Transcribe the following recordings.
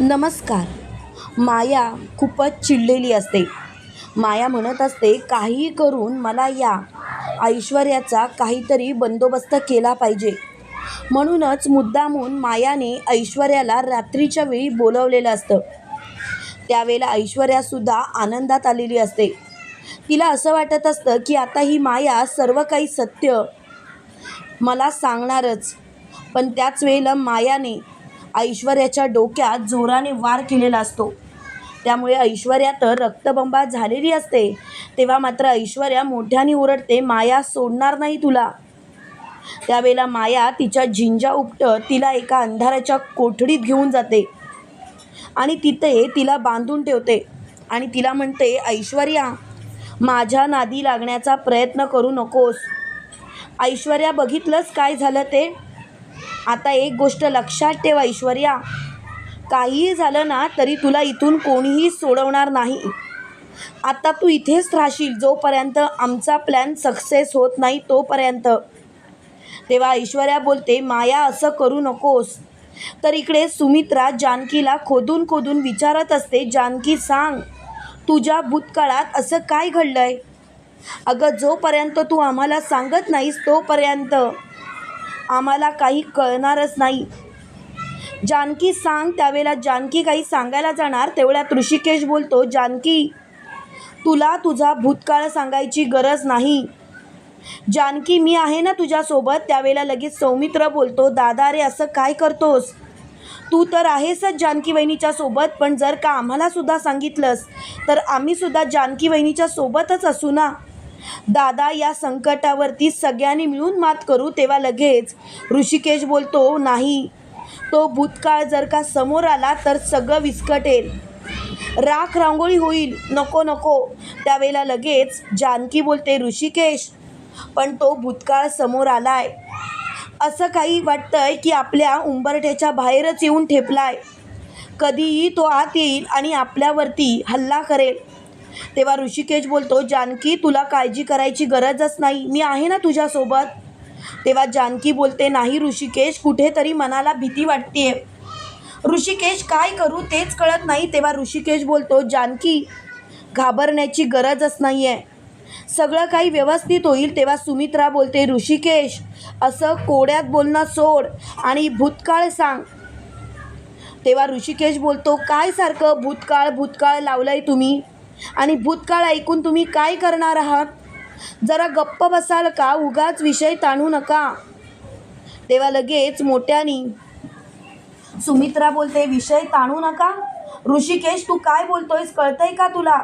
नमस्कार. माया खूपच चिडलेली असते. माया म्हणत असते काहीही करून मला या. ऐश्वर्याचा काहीतरी बंदोबस्त केला पाहिजे. म्हणूनच मुद्दामून मायाने ऐश्वर्याला रात्रीच्या वेळी बोलवलेलं असतं. त्यावेळेला ऐश्वर्यासुद्धा आनंदात आलेली असते. तिला असं वाटत असतं की आता ही माया सर्व काही सत्य मला सांगणारच. पण त्याच वेळेला मायाने ऐश्वर्याच्या डोक्यात जोराने वार केलेला असतो. त्यामुळे ऐश्वर्या तर रक्तबंबा झालेली असते. तेव्हा मात्र ऐश्वर्या मोठ्याने ओरडते माया सोडणार नाही तुला. त्यावेळेला माया तिच्या झिंजा उपटत तिला एका अंधाराच्या कोठडीत घेऊन जाते आणि तिथे तिला बांधून ठेवते आणि तिला म्हणते ऐश्वर्या माझ्या नादी लागण्याचा प्रयत्न करू नकोस. ऐश्वर्या बघितलंच काय झालं ते? आता एक गोष्ट लक्षात ठेवा ऐश्वर्या. काहीही झालं ना तरी तुला इथून कोणीही सोडवणार नाही. आता तू इथेच राहशील जोपर्यंत आमचा प्लॅन सक्सेस होत नाही तोपर्यंत. तेव्हा ऐश्वर्या बोलते माया असं करू नकोस. तर इकडे सुमित्रा जानकीला खोदून खोदून विचारत असते जानकी सांग तुझ्या भूतकाळात असं काय घडलंय? अगं जोपर्यंत तू आम्हाला सांगत नाहीस तोपर्यंत. आम्हाला काही कळणारच नाही. जानकी सांग त्यावेळेला जानकी काही सांगायला जाणार तेवढ्यात ऋषिकेश बोलतो जानकी तुला तुझा भूतकाळ सांगायची गरज नाही. जानकी मी आहे ना तुझ्यासोबत? त्यावेळेला लगेच सौमित्र बोलतो दादा रे असं काय करतोस? तू तर आहेसच जानकी वहिनीच्या सोबत पण जर का आम्हाला सुद्धा सांगितलंस तर आम्ही सुद्धा जानकी वहिनीच्या सोबतच असू ना? दादा या संकटावरती सगळ्यांनी मिळून मात करू तेव्हा लगेच ऋषिकेश बोलतो नाही तो भूतकाळ जर का समोर आला तर सगळं विस्कटेल राख रांगोळी होईल. नको नको. त्यावेळेला लगेच जानकी बोलते ऋषिकेश पण तो भूतकाळ समोर आलाय. असं काही वाटतंय की आपल्या उंबरठ्याच्या बाहेरच येऊन ठेपलाय. कधीही तो आत येईल आणि आपल्यावरती हल्ला करेल. तेव्हा ऋषिकेश बोलतो जानकी तुला काळजी करायची गरजच नाही. मी आहे ना तुझ्यासोबत. तेव्हा जानकी बोलते नाही ऋषिकेश कुठेतरी मनाला भीती वाटते ऋषिकेश काय करू? तेच कळत नाही. तेव्हा ऋषिकेश बोलतो जानकी घाबरण्याची गरजच नाही आहे सगळं काही व्यवस्थित होईल. तेव्हा सुमित्रा बोलते ऋषिकेश असं कोड्यात बोलणं सोड आणि भूतकाळ सांग. तेव्हा ऋषिकेश बोलतो काय सारखं भूतकाळ भूतकाळ आहे तुम्ही? आणि भूतकाळ ऐकून तुम्ही काय करणार आहात? जरा गप्प बसाल का? उगाच विषय ताणू नका. तेव्हा लगेच मोठ्यानी सुमित्रा बोलते विषय ताणू नका. ऋषिकेश तू काय बोलतोयस? कळतंय का तुला?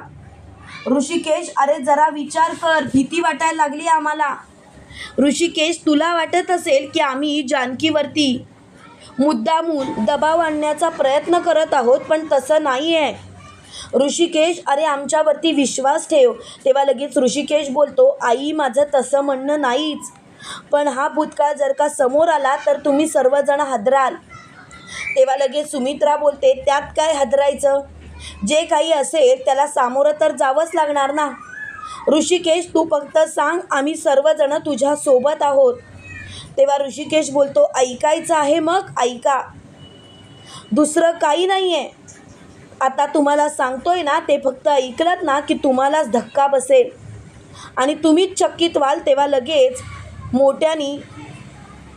ऋषिकेश अरे जरा विचार कर. भीती वाटायला लागली आम्हाला. ऋषिकेश तुला वाटत असेल की आम्ही जानकीवरती मुद्दामून दबाव आणण्याचा प्रयत्न करत आहोत पण तसं नाही आहे ऋषिकेश अरे आमच्यावरती विश्वास ठेव. तेव्हा लगेच ऋषिकेश बोलतो आई माझं तसं म्हणणं नाहीच. पण हा भूतकाळ जर का समोर आला तर तुम्ही सर्वजण हादराल. तेव्हा लगेच सुमित्रा बोलते त्यात काय हादरायचं? जे काही असेल त्याला सामोरं तर जावंच लागणार ना. ऋषिकेश तू फक्त सांग आम्ही सर्वजण तुझ्या सोबत आहोत. तेव्हा ऋषिकेश बोलतो ऐकायचं आहे मग ऐका. दुसरं काही नाही आहे आता तुम्हाला सांगतोय ना ते फक्त ऐकलत ना की तुम्हालाच धक्का बसेल. आणि तुम्हीच चकित व्हाल तेव्हा लगेच मोठ्यानी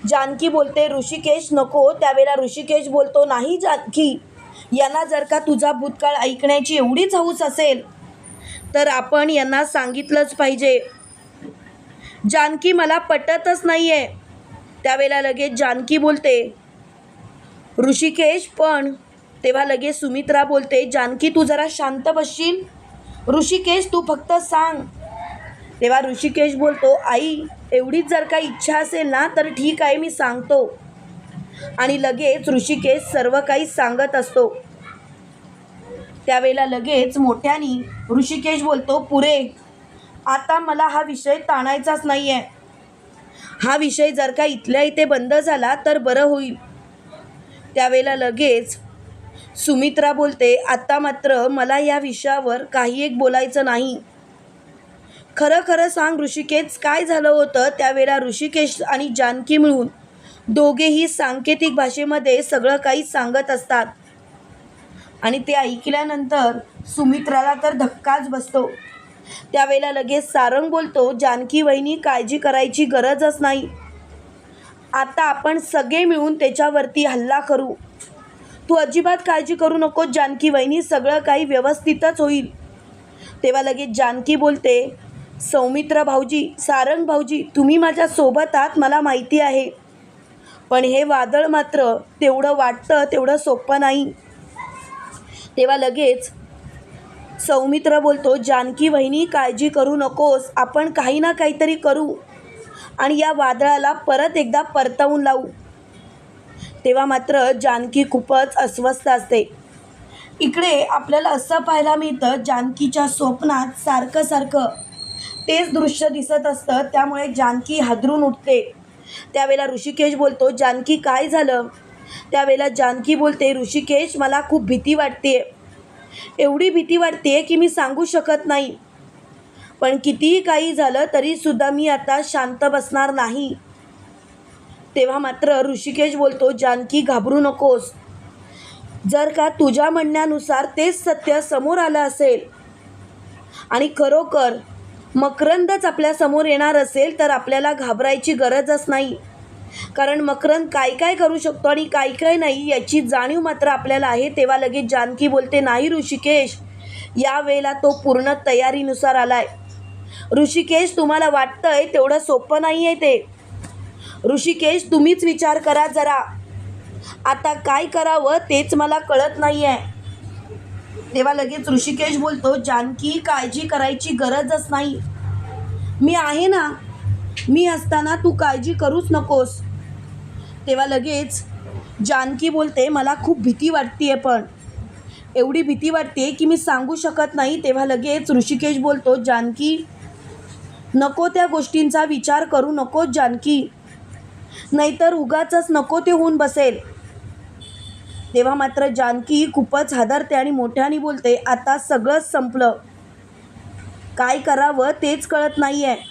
जानकी बोलते ऋषिकेश नको. त्यावेळेला ऋषिकेश बोलतो नाही जानकी यांना जर का तुझा भूतकाळ ऐकण्याची एवढीच हौस असेल तर आपण यांना सांगितलंच पाहिजे. जानकी मला पटतच नाही आहे त्यावेळेला लगेच जानकी बोलते ऋषिकेश पण तेव्हा लगेच सुमित्रा बोलते जानकी तू जरा शांत बसशील? ऋषिकेश तू फक्त सांग. तेव्हा ऋषिकेश बोलतो आई एवढीच जर का इच्छा असेल ना तर ठीक आहे मी सांगतो. आणि लगेच ऋषिकेश सर्व काही सांगत असतो. त्यावेळेला लगेच मोठ्यानी ऋषिकेश बोलतो पुरे आता मला हा विषय ताणायचाच नाही आहे हा विषय जर का इथल्या इथे बंद झाला तर बरं होईल. त्यावेळेला लगेच सुमित्रा बोलते आत्ता मात्र मला या विषयावर काही एक बोलायचं नाही. खरं खरं सांग ऋषिकेश काय झालं होतं त्यावेळेला ऋषिकेश आणि जानकी मिळून? दोघेही सांकेतिक भाषेमध्ये सगळं काही सांगत असतात. आणि ते ऐकल्यानंतर सुमित्राला तर धक्काच बसतो. त्यावेळेला लगेच सारंग बोलतो जानकी वहिनी काळजी करायची गरजच नाही. आता आपण सगळे मिळून त्याच्यावरती हल्ला करू. तू अजिबात काळजी करू नको जानकी वहिनी सगळं काही व्यवस्थितच होईल. तेव्हा लगेच जानकी बोलते सौमित्र भाऊजी सारंग भाऊजी तुम्ही माझ्या सोबत आहात मला माहिती आहे. पण हे वादळ मात्र तेवढं वाटतं तेवढं सोपं नाही. तेव्हा लगेच सौमित्र बोलतो जानकी वहिनी काळजी करू नकोस आपण काही ना काहीतरी करू आणि या वादळाला परत एकदा परतवून लावू. तेव्हा मात्र जानकी खूपच अस्वस्थ असते. इकडे आपल्याला असं पाहायला मिळतं जानकीच्या स्वप्नात सारखं सारखं. तेच दृश्य दिसत असतं त्यामुळे जानकी हादरून उठते. त्यावेळेला ऋषिकेश बोलतो जानकी काय झालं? त्यावेळेला जानकी बोलते ऋषिकेश मला खूप भीती वाटते एवढी भीती वाटते की मी सांगू शकत नाही. पण कितीही काही झालं तरीसुद्धा मी आता शांत बसणार नाही. तेव्हा मात्र ऋषिकेश बोलतो जानकी घाबरू नकोस. जर का तुझ्या म्हणण्यानुसार तेच सत्य समोर आलं असेल आणि खरोखर मकरंदच आपल्यासमोर येणार असेल तर आपल्याला घाबरायची गरजच नाही. कारण मकरंद काय काय करू शकतो आणि काय काय नाही याची जाणीव मात्र आपल्याला आहे. तेव्हा लगेच जानकी बोलते नाही ऋषिकेश या वेळेला तो पूर्ण तयारीनुसार आलाय. ऋषिकेश तुम्हाला वाटतंय तेवढं सोपं नाही आहे ते. ऋषिकेश तुम्हीच विचार करा जरा. आता काय करावं तेच मला कळत नाही आहे तेव्हा लगेच ऋषिकेश बोलतो जानकी काळजी करायची गरजच नाही. मी आहे ना मी असताना तू काळजी करूच नकोस. तेव्हा लगेच जानकी बोलते मला खूप भीती वाटते पण. एवढी भीती वाटते की मी सांगू शकत नाही. तेव्हा लगेच ऋषिकेश बोलतो जानकी नको त्या गोष्टींचा विचार करू नको जानकी. नाहीतर उगाचच नको ते होऊन बसेल. तेव्हा मात्र जानकी खूपच हादरते आणि मोठ्याने बोलते आता सगळंच संपलं. काय करावं तेच कळत नाही आहे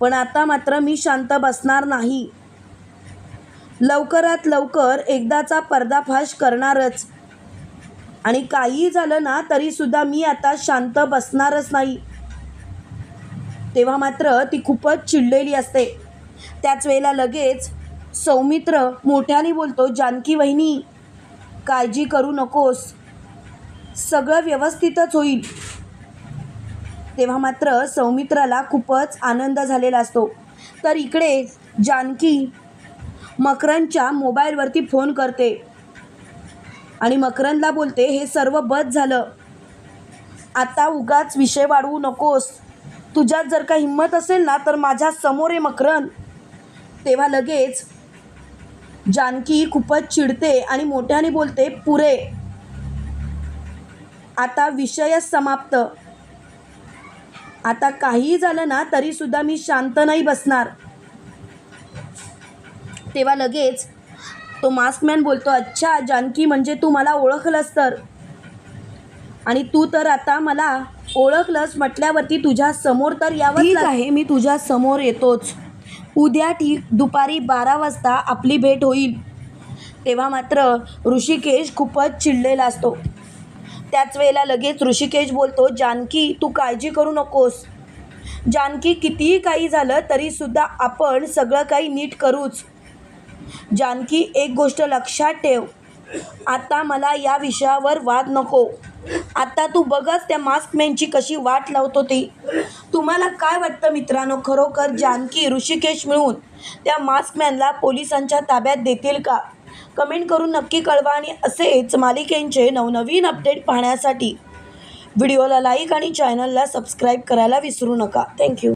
पण आता मात्र मी शांत बसणार नाही. लवकरात लवकर एकदाचा पर्दाफाश करणारच. आणि काहीही झालं ना तरीसुद्धा मी आता शांत बसणारच नाही. तेव्हा मात्र ती खूपच चिडलेली असते. त्याच वेळेला लगेच सौमित्र मोठ्याने बोलतो जानकी वहिनी काळजी करू नकोस. सगळं व्यवस्थितच होईल. तेव्हा मात्र सौमित्राला खूपच आनंद झालेला असतो. तर इकडे जानकी मकरंदच्या मोबाईलवरती फोन करते आणि मकरंदला बोलते हे सर्व बद झालं. आता उगाच विषय वाढवू नकोस. तुझ्यात जर का हिंमत असेल ना तर माझ्यासमोर आहे मकरंद. तेव्हा लगेच जानकी खूपच चिडते आणि मोठ्याने बोलते पुरे आता विषयच समाप्त. आता काहीही झालं ना तरीसुद्धा मी शांत नाही बसणार. तेव्हा लगेच तो मास्कमॅन बोलतो अच्छा जानकी म्हणजे तू मला ओळखलंस तर? आणि तू तर आता मला ओळखलंस म्हटल्यावरती तुझ्या समोर तर यावं आहे मी तुझ्या समोर येतोच. उद्या ठीक दुपारी बारा वाजता आपली भेट होईल. तेव्हा मात्र ऋषिकेश खूपच चिडलेला असतो. त्याच वेळेला लगेच ऋषिकेश बोलतो जानकी तू काळजी करू नकोस. जानकी कितीही काही झालं तरीसुद्धा आपण सगळं काही नीट करूच. जानकी एक गोष्ट लक्षात ठेव. आता मला या विषयावर वाद नको. आता तू बघच त्या मास्कमॅनची कशी वाट लावतो ती. तुम्हाला काय वाटतं मित्रांनो? खरोखर जानकी ऋषिकेश मिळून त्या मास्कमॅनला पोलिसांच्या ताब्यात देतील का? कमेंट करून नक्की कळवा आणि असेच मालिकेंचे नवनवीन अपडेट पाहण्यासाठी व्हिडिओला लाईक आणि चॅनलला सबस्क्राईब करायला विसरू नका. थँक्यू